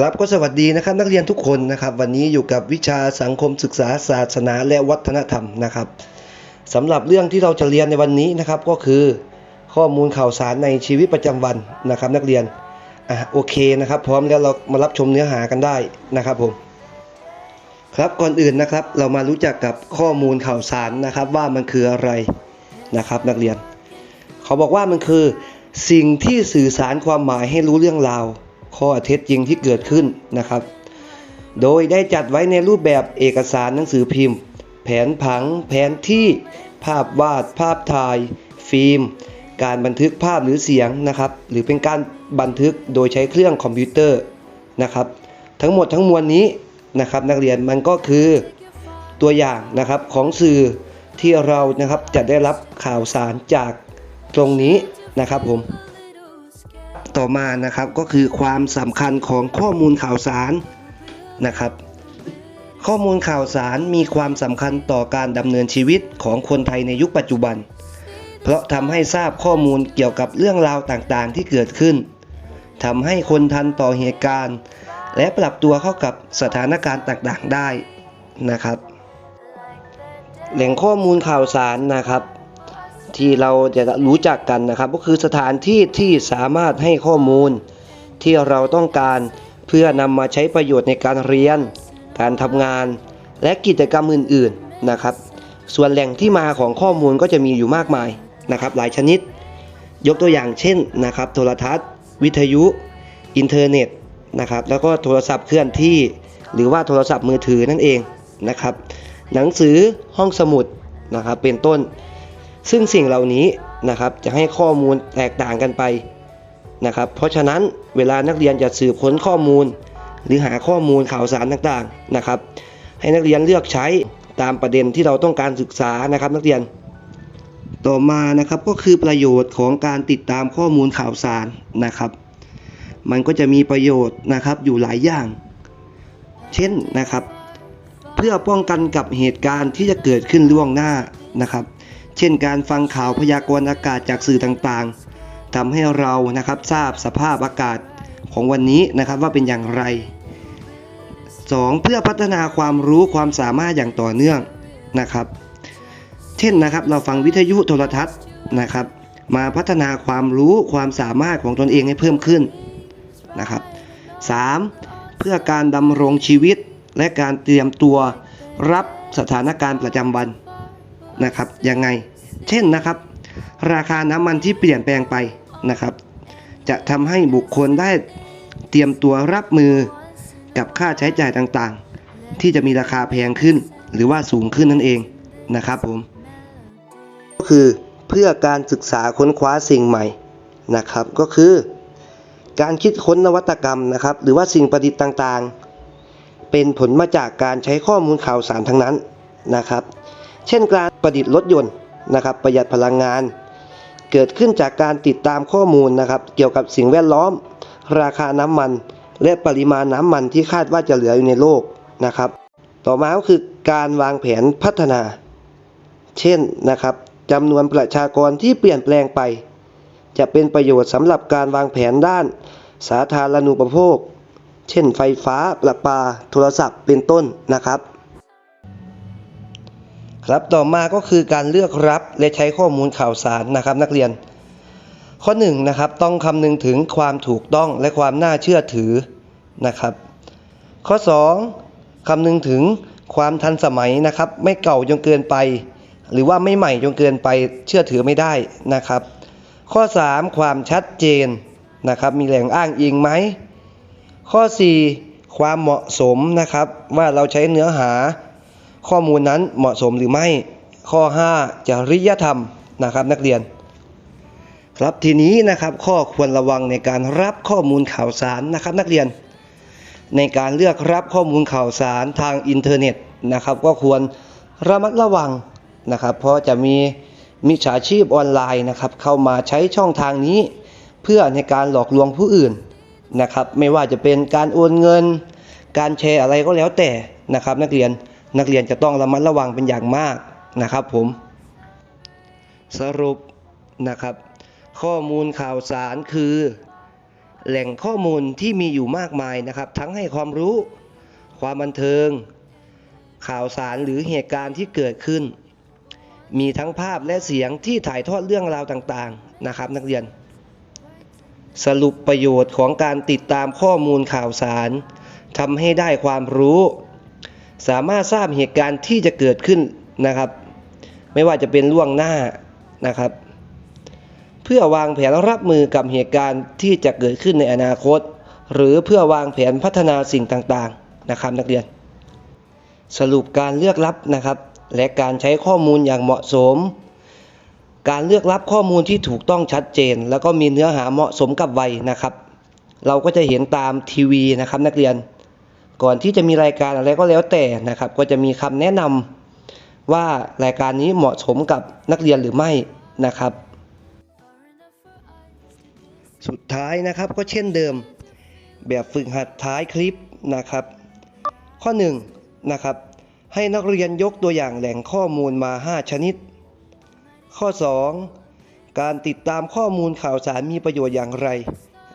ครับก็สวัสดีนะครับนักเรียนทุกคนนะครับ วันนี้อยู่กับวิชาสังคมศึกษาศาสนาและวัฒนธรรมนะครับสำหรับเรื่องที่เราจะเรียนในวันนี้นะครับก็คือ ข้อมูลข่าวสารในชีวิตประจำวันนะครับ นักเรียนอะโอเคนะครับ พร้อมแล้วเรามารับชมเนื้อหากันได้นะครับผมครับก่อนอื่นนะครับเรามารู้จักกับข้อมูลข่าวสารนะครับว่ามันคืออะไรนะครับนักเรียน เขาบอกว่ามันคือสิ่งที่สื่อสารความหมายให้รู้เรื่องราว ข้อเท็จจริงที่เกิดขึ้นนะครับ โดยได้จัดไว้ในรูปแบบเอกสารหนังสือพิมพ์ แผนผัง แผนที่ ภาพวาด ภาพถ่าย ฟิล์ม การบันทึกภาพหรือเสียงนะครับ หรือเป็นการบันทึกโดยใช้เครื่องคอมพิวเตอร์นะครับ ทั้งหมดทั้งมวลนี้นะครับ นักเรียนมันก็คือตัวอย่างนะครับของสื่อที่เรานะครับจะได้รับข่าวสารจากตรงนี้นะครับผม ต่อมานะครับก็คือความสำคัญของข้อมูลข่าวสารนะครับ ข้อมูลข่าวสารมีความสำคัญต่อการดำเนินชีวิตของคนไทยในยุคปัจจุบัน เพราะทำให้ทราบข้อมูลเกี่ยวกับเรื่องราวต่างๆ ที่เกิดขึ้นทำให้คนทันต่อเหตุการณ์ และปรับตัวเข้ากับสถานการณ์ต่างๆได้นะครับ แหล่งข้อมูลข่าวสารนะครับ ที่เราจะรู้จักกันนะครับ ก็คือสถานที่ที่สามารถให้ข้อมูล ที่เราต้องการเพื่อนำมาใช้ประโยชน์ในการเรียน การทำงาน และกิจกรรมอื่นๆนะครับ ส่วนแหล่งที่มาของข้อมูลก็จะมีอยู่มากมายนะครับ หลายชนิด ยกตัวอย่างเช่นนะครับโทรทัศน์ วิทยุ อินเทอร์เน็ตนะครับแล้วก็โทรศัพท์เคลื่อนที่ หรือว่าโทรศัพท์มือถือนั่นเองนะครับ หนังสือห้องสมุดนะครับเป็นต้น ซึ่งสิ่งเหล่านี้นะครับจะให้ข้อมูลแตกต่างกันไปนะครับเพราะฉะนั้นเวลานักเรียนจะสืบค้นข้อมูล หรือหาข้อมูลข่าวสารต่างๆนะครับ ให้นักเรียนเลือกใช้ตามประเด็นที่เราต้องการศึกษานะครับนักเรียน ต่อมานะครับก็คือประโยชน์ของการติดตามข้อมูลข่าวสารนะครับ มันก็จะมีประโยชน์นะครับอยู่หลายอย่าง เช่นนะครับ เพื่อป้องกันกับเหตุการณ์ที่จะเกิดขึ้นล่วงหน้านะครับ เช่นการฟังข่าวพยากรณ์อากาศจากสื่อต่างๆทำให้เรานะครับทราบสภาพอากาศของวันนี้นะครับว่าเป็นอย่างไร 2. เพื่อพัฒนาความรู้ความสามารถอย่างต่อเนื่องนะครับ เช่นนะครับเราฟังวิทยุโทรทัศน์นะครับ มาพัฒนาความรู้ความสามารถของตนเองให้เพิ่มขึ้นนะครับ 3. เพื่อการดำรงชีวิตและการเตรียมตัวรับสถานการณ์ประจำวัน นะครับยังไง เช่นนะครับ ราคาน้ำมันที่เปลี่ยนแปลงไปนะครับ จะทำให้บุคคลได้เตรียมตัวรับมือกับค่าใช้จ่ายต่างๆ ที่จะมีราคาแพงขึ้น หรือว่าสูงขึ้นนั่นเองนะครับผมก็คือเพื่อการศึกษาค้นคว้าสิ่งใหม่นะครับ ก็คือ การคิดค้นนวัตกรรมนะครับ หรือว่าสิ่งประดิษฐ์ต่างๆ เป็นผลมาจากการใช้ข้อมูลข่าวสารทั้งนั้นนะครับ เช่นการประดิษฐ์รถยนต์นะครับประหยัดพลังงาน เกิดขึ้นจากการติดตามข้อมูลนะครับเกี่ยวกับสิ่งแวดล้อม ราคาน้ำมัน และปริมาณน้ำมันที่คาดว่าจะเหลืออยู่ในโลกนะครับ ต่อมาก็คือการวางแผนพัฒนา เช่นนะครับจำนวนประชากรที่เปลี่ยนแปลงไป จะเป็นประโยชน์สำหรับการวางแผนด้าน สาธารณูปโภค เช่นไฟฟ้าประปา โทรศัพท์เป็นต้นนะครับ ครับต่อมาก็คือการเลือกรับและใช้ข้อมูลข่าวสารนะครับนักเรียน ข้อ1นงนะครับต้องคำนึงถึงความถูกต้องและความน่าเชื่อถือนะครับ ข้อ 2คำนึงถึงความทันสมัยนะครับ ไม่เก่าจนเกินไป หรือว่าไม่ใหม่จนเกินไปเชื่อถือไม่ได้นะครับ ข้อ 3 ความชัดเจนนะครับ มีแหล่งอ้างอิงไหมข้อ 4 ความเหมาะสมนะครับว่าเราใช้เนื้อหา ข้อมูลนั้นเหมาะสมหรือไม่ ข้อ 5 จริยธรรมนะครับนักเรียน ครับทีนี้นะครับข้อควรระวังในการรับข้อมูลข่าวสารนะครับนักเรียน ในการเลือกรับข้อมูลข่าวสารทางอินเทอร์เน็ตนะครับก็ควรระมัดระวังนะครับ เพราะจะมีมิจฉาชีพออนไลน์นะครับเข้ามาใช้ช่องทางนี้ เพื่อในการหลอกลวงผู้อื่นนะครับ ไม่ว่าจะเป็นการโอนเงิน การแชร์อะไรก็แล้วแต่นะครับนักเรียน นักเรียนจะต้องระมัดระวังเป็นอย่างมากนะครับผมสรุปนะครับ ข้อมูลข่าวสารคือ แหล่งข้อมูลที่มีอยู่มากมายนะครับ ทั้งให้ความรู้ ความบันเทิง ข่าวสารหรือเหตุการณ์ที่เกิดขึ้น มีทั้งภาพและเสียงที่ถ่ายทอดเรื่องราวต่างๆนะครับ นักเรียน สรุปประโยชน์ของการติดตามข้อมูลข่าวสารทำให้ได้ความรู้ สามารถทราบเหตุการณ์ที่จะเกิดขึ้นนะครับ ไม่ว่าจะเป็นล่วงหน้านะครับ เพื่อวางแผนรับมือกับเหตุการณ์ที่จะเกิดขึ้นในอนาคต หรือเพื่อวางแผนพัฒนาสิ่งต่างๆนะครับนักเรียน สรุปการเลือกรับนะครับ และการใช้ข้อมูลอย่างเหมาะสม การเลือกรับข้อมูลที่ถูกต้องชัดเจน แล้วก็มีเนื้อหาเหมาะสมกับวัยนะครับ เราก็จะเห็นตามทีวีนะครับนักเรียน ก่อนที่จะมีรายการอะไรก็แล้วแต่นะครับ ก็จะมีคำแนะนำว่ารายการนี้เหมาะสมกับนักเรียนหรือไม่นะครับ สุดท้ายนะครับก็เช่นเดิม แบบฝึกหัดท้ายคลิปนะครับ ข้อ1นะครับให้นักเรียนยกตัวอย่างแหล่งข้อมูลมา 5 ชนิด ข้อ 2 การติดตามข้อมูลข่าวสารมีประโยชน์อย่างไร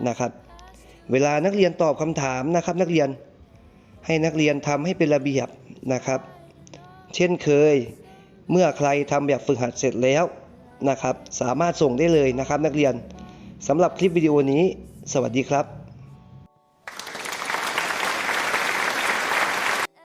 นะครับ เวลานักเรียนตอบคำถามนะครับนักเรียน ให้นักเรียนทำให้เป็นระเบียบนะครับ เช่นเคยเมื่อใครทำแบบฝึกหัดเสร็จแล้วนะครับ สามารถส่งได้เลยนะครับ นักเรียนสำหรับคลิปวิดีโอนี้ สวัสดีครับ